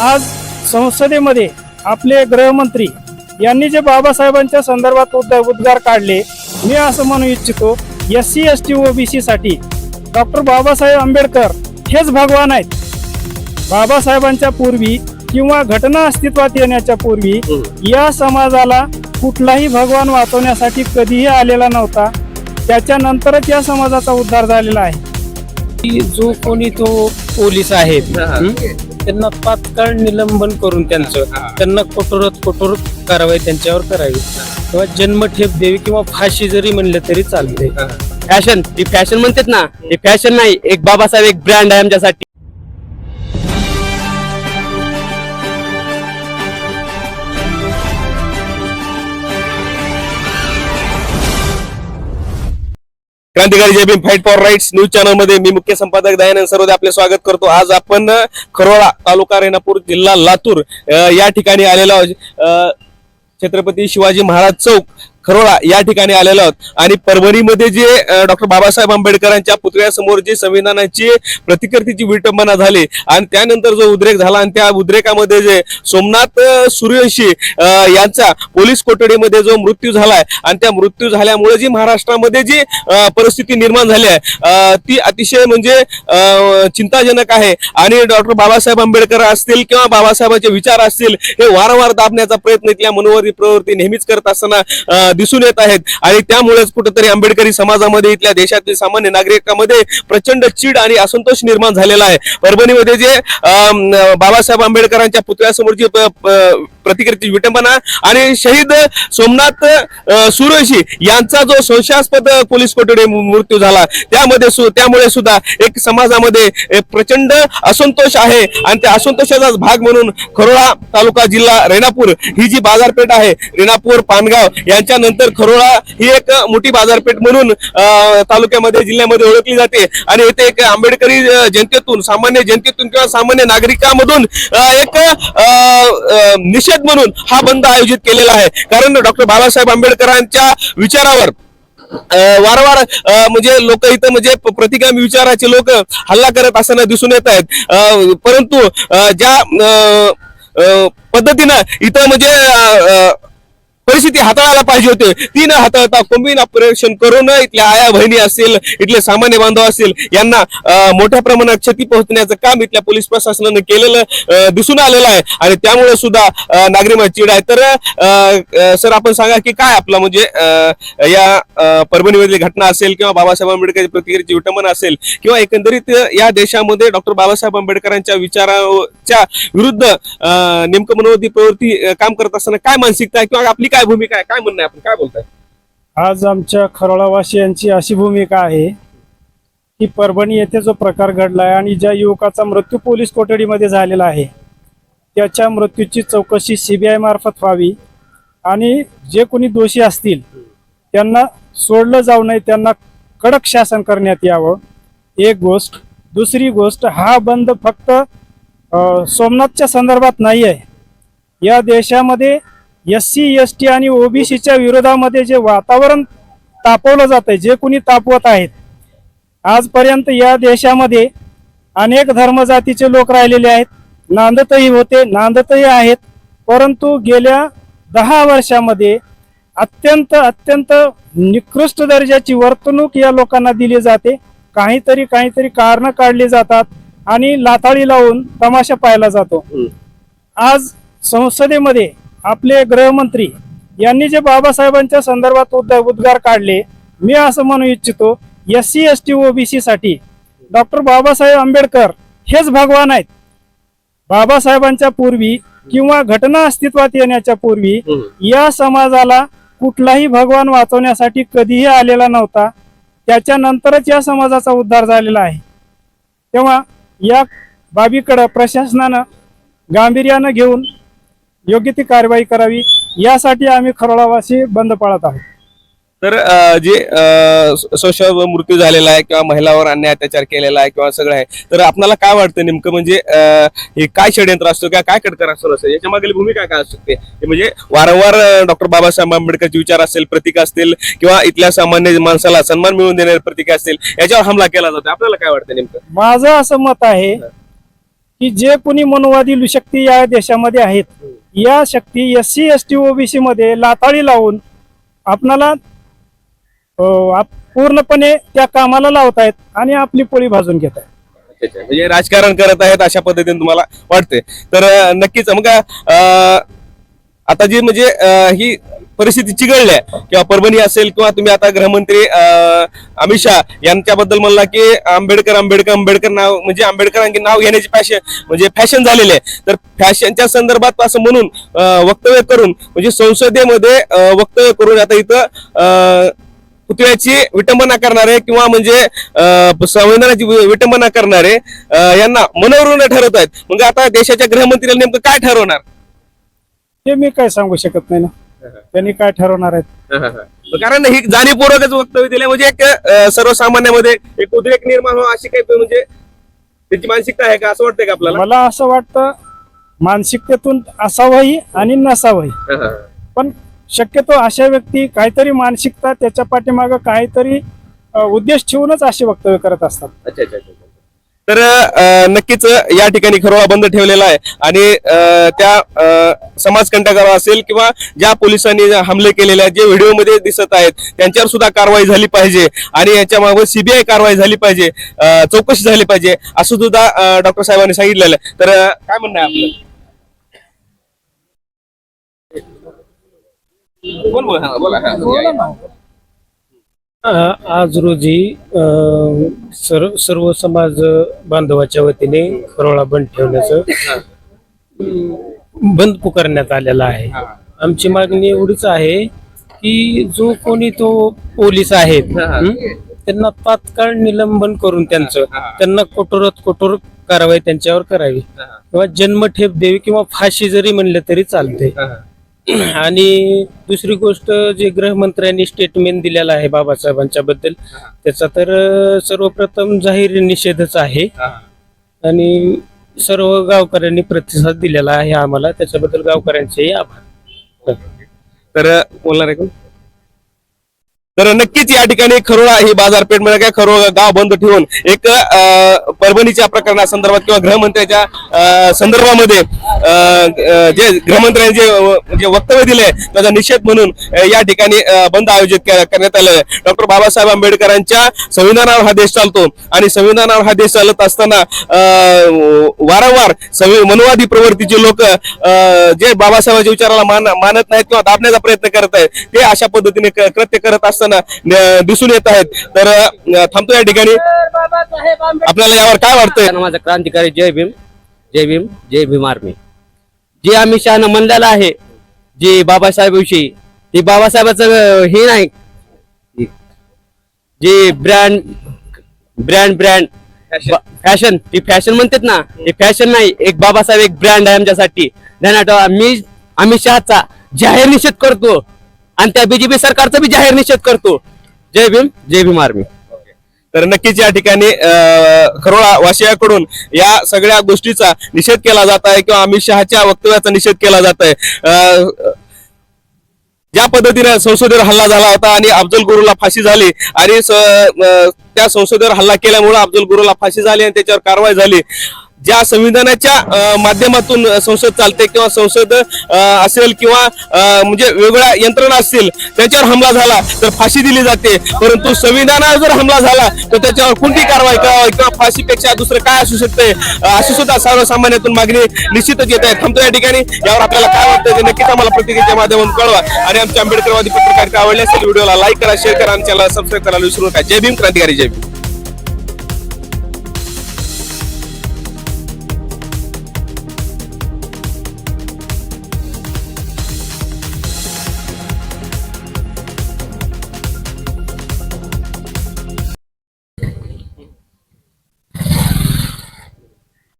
आज संसदेमध्ये आपले गृहमंत्री यांनी जे बाबासाहेबांच्या संदर्भात उद्द उद्गार काढले मी असं म्हणू इच्छितो S C S T OBC साठी डॉक्टर बाबासाहेब आंबेडकर हेच भगवान आहेत. बाबासाहेबांच्या पूर्वी किंवा घटना अस्तित्वात येण्याच्या पूर्वी या समाजाला कुठलाही भगवान वाचवण्यासाठी कधीही आलेला नव्हता. त्याच्यानंतरच या समाजाचा उद्धार झालेला आहे. की जो कोणी तो पोलीस आहेत? त्यांना तात्काळ निलंबन करून त्यांचं त्यांना कठोरात कठोर कारवाई त्यांच्यावर करावी. किंवा जन्मठेप द्यावी किंवा फाशी जरी म्हणले तरी चालते फॅशन ही फॅशन म्हणतात ना ही फॅशन नाही. एक बाबासाहेब एक ब्रँड आहे आमच्यासाठी. क्रांतिकारी जय Bhim fight for rights news चॅनलमध्ये मी मुख्य संपादक दयानंद सरोदे आपले स्वागत करतो. आज आपण खरोळा तालुका रेणापूर जिल्हा लातूर या ठिकाणी आलेलो छत्रपती शिवाजी महाराज चौक खरोळा या ठिकाणी आलेलो आहोत. आणि परभणीमध्ये जे डॉक्टर बाबासाहेब आंबेडकरांच्या पुतळ्यासमोर जे संविधानाची प्रतिकृतीची विटंबना झाली आणि त्यानंतर जो उद्रेक झाला आणि त्या उद्रेकामध्ये जे सोमनाथ सूर्यवंशी यांचा पोलीस कोठडीमध्ये जो मृत्यू झालाय आणि त्या मृत्यू झाल्यामुळे जी महाराष्ट्रामध्ये जी परिस्थिती निर्माण झाली आहे ती अतिशय म्हणजे चिंताजनक आहे. आणि डॉक्टर बाबासाहेब आंबेडकर असतील किंवा बाबासाहेबांचे विचार असतील हे वारंवार दाबण्याचा प्रयत्न इथल्या मनोवादी प्रवृत्ती नेहमीच करत असताना दिसून येत आहेत. आणि त्यामुळेच कुठेतरी आंबेडकरी समाजामध्ये इथल्या देशातील सामान्य नागरिकांमध्ये प्रचंड चीड आणि असंतोष निर्माण झालेला आहे. परभणीमध्ये जे बाबासाहेब आंबेडकरांच्या पुतळ्यासमोरची प- प्रतिकृती विटंबना आणि शहीद सोमनाथ अ, यांचा जो संशयास्पद पोलीस कोठडी मृत्यू झाला त्यामध्ये सु- त्यामुळे सुद्धा एक समाजामध्ये प्रचंड असंतोष आहे. आणि त्या असंतोषाचा भाग म्हणून खरोळा तालुका जिल्हा रेणापूर ही जी बाजारपेठ आहे रेणापूर पानगाव यांच्या नंतर खरोळा ही एक मोठी बाजारपेठ म्हणून तालुक्यामध्ये जिल्ह्यामध्ये ओळखली जाते. आणि येथे एक आंबेडकरी जनतेतून सामान्य जनतेतून किंवा सामान्य नागरिकांमधून एक अ, निषेध म्हणून हा बंद आयोजित केलेला आहे. कारण डॉक्टर बाबासाहेब आंबेडकरांच्या विचारावर वारंवार म्हणजे लोक इथं म्हणजे प्रतिगामी विचाराचे लोक हल्ला करत असताना दिसून येत आहेत. परंतु ज्या पद्धतीनं इथं म्हणजे परिस्थिती हाताळायला पाहिजे होते. ती न हाताळता कोंबीन ऑपरेशन करून इथल्या आया बहिणी असतील इथले सामान्य बांधव असतील यांना मोठ्या प्रमाणात क्षती पोहोचण्याचं काम इथल्या पोलीस प्रशासनानं केलेलं दिसून आलेलं आहे. आणि त्यामुळे सुद्धा अ, चिड आहे. तर सर आपण सांगा की काय आपला म्हणजे या परभणीमधली घटना असेल किंवा बाबासाहेब आंबेडकर प्रतिक्रियेची विटंबन असेल किंवा एकंदरीत या देशामध्ये डॉक्टर बाबासाहेब आंबेडकरांच्या विचाराच्या विरुद्ध नेमकं मनोवधी प्रवृत्ती काम करत असताना काय मानसिकता आहे किंवा आपली काय भूमिका आहे? काय म्हणणं आहे? आपण काय बोलताय? आज आमच्या खरोळावासियांची अशी भूमिका आहे की परभणी येथे जो प्रकार घडला आहे आणि ज्या युवकाचा मृत्यू पोलीस कोठडीमध्ये झालेला आहे त्याच्या मृत्यूची चौकशी सीबीआय मार्फत व्हावी आणि जे कोणी दोषी असतील त्यांना सोडलं जाऊ नये त्यांना कडक शासन करण्यात यावं. एक गोष्ट. दुसरी गोष्ट हा बंद फक्त सोमनाथच्या संदर्भात नाही आहे या देशामध्ये एस सी एस टी आणि ओबीसीच्या विरोधामध्ये जे वातावरण तापवलं जात आहे जे कोणी तापवत आहेत आजपर्यंत या देशामध्ये अनेक धर्मजातीचे लोक राहिलेले आहेत. नांदतही होते नांदतही आहेत परंतु गेल्या दहा वर्षामध्ये अत्यंत अत्यंत निकृष्ट दर्जाची वर्तणूक या लोकांना दिली जाते. काहीतरी काहीतरी कारणं काढली जातात आणि लाथाळी लावून तमाशा पाहायला जातो. आज संसदेमध्ये आपले गृहमंत्री यांनी जे बाबासाहेबांच्या संदर्भात उद्गार काढले मी असं म्हणू इच्छितो S C S T OBC साठी डॉक्टर बाबासाहेब आंबेडकर हेच भगवान आहेत. बाबासाहेबांच्या पूर्वी किंवा घटना अस्तित्वात येण्याच्या पूर्वी या समाजाला कुठलाही भगवान वाचवण्यासाठी कधीही आलेला नव्हता. त्याच्यानंतरच या समाजाचा उद्धार झालेला आहे. तेव्हा या बाबीकडं प्रशासनानं गांभीर्यानं घेऊन योग्य ती कारवाई करावी यासाठी आम्ही खरोळावासी बंद पाळत आहोत. तर अ, जे अ, शोषण मृत्यू झालेला आहे किंवा महिलावर अन्याय अत्याचार केलेला आहे किंवा सगळं आहे तर आपल्याला काय वाटतं नेमकं? म्हणजे अ, हे काय षडयंत्र असतो किंवा काय कटकर असतो असं? याच्या मागील भूमिका काय असू शकते? हे म्हणजे वारंवार डॉक्टर बाबासाहेब आंबेडकरचे विचार असतील प्रतीक असतील किंवा इथल्या सामान्य माणसाला सन्मान मिळवून देणारे प्रतीक असतील याच्यावर हमला केला जातो. आपल्याला काय वाटतं नेमकं? माझं असं मत आहे की जे कोणी मनोवादी शक्ती या देशामध्ये आहेत या शक्ती S C S T OBC मध्ये लाताळी लावून आपणाला आप- पूर्णपणे त्या कामाला लावतायत आणि आपली पोळी भाजून घेत आहेत म्हणजे राजकारण करत आहेत अशा पद्धतीने तुम्हाला वाटते तर नक्कीच मग आता जी म्हणजे ही परिस्थिती चिघळली आहे किंवा परभणी असेल किंवा तुम्ही आता गृहमंत्री अं, अमित शहा यांच्याबद्दल म्हणला की आंबेडकर आंबेडकर आंबेडकर नाव म्हणजे आंबेडकरांचे नाव घेण्याची फॅशन म्हणजे फॅशन झालेली आहे. तर फॅशनच्या संदर्भात असं म्हणून वक्तव्य करून म्हणजे संसदेमध्ये वक्तव्य करून आता इथं पुतळ्याची विटंबना करणारे किंवा म्हणजे संविधानाची विटंबना करणारे यांना मनोवरून ठरवत आहेत. मग आता देशाच्या गृहमंत्र्याला नेमकं काय ठरवणार? हे मी काय सांगू शकत नाही ना. त्यांनी काय ठरवणार आहेत? कारण ही जाणीवपूर्वकच वक्तव्य दिले म्हणजे एक अं, सर्वसामान्यामध्ये एक उद्रेक निर्माण व्हावा अशी काही म्हणजे त्याची मानसिकता आहे का? असं वाटतंय का आपल्याला? मला असं वाटतं मानसिकतेतून असावंही आणि नसावंही. पण शक्यतो अशा व्यक्ती काहीतरी मानसिकता त्याच्या पाठीमागं काहीतरी अ, उद्देश ठेवूनच असे वक्तव्य करत असतात. अच्छा अच्छा अच्छा. तर नक्कीच या ठिकाणी खरोळा बंद ठेवलेला आहे. आणि त्या समाजकंटकावर असेल किंवा ज्या पोलिसांनी हमले केलेले आहेत जे व्हिडिओमध्ये दिसत आहेत त्यांच्यावर सुद्धा कारवाई झाली पाहिजे. आणि याच्या मागे सीबीआय कारवाई झाली पाहिजे चौकशी झाली पाहिजे असं सुद्धा डॉक्टर साहेबांनी सांगितलेलं आहे. तर काय म्हणणं आहे आपलं? बोल बोला बोला आज रोजी सर्व सर्व समाज बांधवाच्या वतीने खरोळा बंद ठेवण्याचं बंद पुकारण्यात आलेला आहे. आमची मागणी एवढीच आहे की जो कोणी तो पोलीस आहेत त्यांना तात्काळ निलंबन करून त्यांचं त्यांना कठोरात कठोर कारवाई त्यांच्यावर करावी. किंवा जन्मठेप द्यावी किंवा फाशी जरी म्हणले तरी चालते. आणि दुसरी गोष्ट जे गृहमंत्र्यांनी स्टेटमेंट दिलेलं आहे बाबासाहेबांच्या बद्दल त्याचा तर सर्वप्रथम जाहीर निषेधच आहे. आणि सर्व गावकऱ्यांनी प्रतिसाद दिलेला आहे आम्हाला. त्याच्याबद्दल गावकऱ्यांचेही आभार. तर बोलणार आहे कोण? तर नक्कीच या ठिकाणी खरोळा ही बाजारपेठ म्हणजे काय खरोळा गाव बंद ठेवून एक परभणीच्या प्रकरणासंदर्भात किंवा गृहमंत्र्याच्या संदर्भामध्ये जे गृहमंत्र्यांनी जे जे वक्तव्य दिले त्याचा निषेध म्हणून या ठिकाणी बंद आयोजित करण्यात आलं डॉक्टर बाबासाहेब आंबेडकरांच्या संविधानावर हा देश चालतो आणि संविधानावर हा देश चालत असताना वारंवार संवि- प्रवृत्तीचे लोक जे बाबासाहेबांच्या विचाराला मान मानत नाहीत किंवा दाबण्याचा प्रयत्न करत आहेत ते अशा पद्धतीने क- कृत्य करत असताना न- दिसून येत आहेत. तर थांबतो या ठिकाणी. आपल्याला यावर काय वाटतंय? माझा क्रांतिकारी जय भीम जय भीम जय भीम आर्मी. जे अमित शहानं म्हणलेलं आहे जे बाबासाहेब विषयी ते बाबासाहेबाचं हे नाही. जे ब्रँड ब्रँड ब्रँड फॅशन ती फॅशन म्हणतात ना ते फॅशन नाही एक बाबासाहेब एक ब्रँड आहे आमच्यासाठी. ध्यानात. मी अमित शहाचा जाहीर निषेध करतो. आणि त्या बीजेपी सरकारचा बी जाहीर निषेध करतो. जय भीम जय भीम आर्मी. तर नक्कीच या ठिकाणी खरोळा वाशियाकडून या सगळ्या गोष्टीचा निषेध केला जात आहे किंवा अमित शहाच्या वक्तव्याचा निषेध केला जात आहे. ज्या पद्धतीने संसदेवर हल्ला झाला होता आणि अफजल गुरुला फाशी झाली आणि त्या संसदेवर हल्ला केल्यामुळे अफजल गुरुला फाशी झाली आणि त्याच्यावर कारवाई झाली. ज्या संविधानाच्या माध्यमातून संसद चालते किंवा संसद असेल किंवा म्हणजे वेगवेगळ्या यंत्रणा असतील त्याच्यावर हमला झाला तर फाशी दिली जाते. परंतु संविधानावर जर हमला झाला तर त्याच्यावर कोणती कारवाई करावी किंवा फाशीपेक्षा दुसरं काय असू शकते अशी सुद्धा सर्वसामान्यातून मागणी निश्चितच येत आहे. थांबतो या ठिकाणी. यावर आपल्याला काय वाटतं ते नक्कीच आम्हाला प्रतिक्रियेच्या माध्यमातून कळवा. आणि आमच्या आंबेडकरवादी पत्रकारिता आवडली असेल व्हिडिओला लाईक करा शेअर करा आणि चॅनलला सबस्क्राईब करायला विसरू नका. जय भीम क्रांतिकारी जय भीम.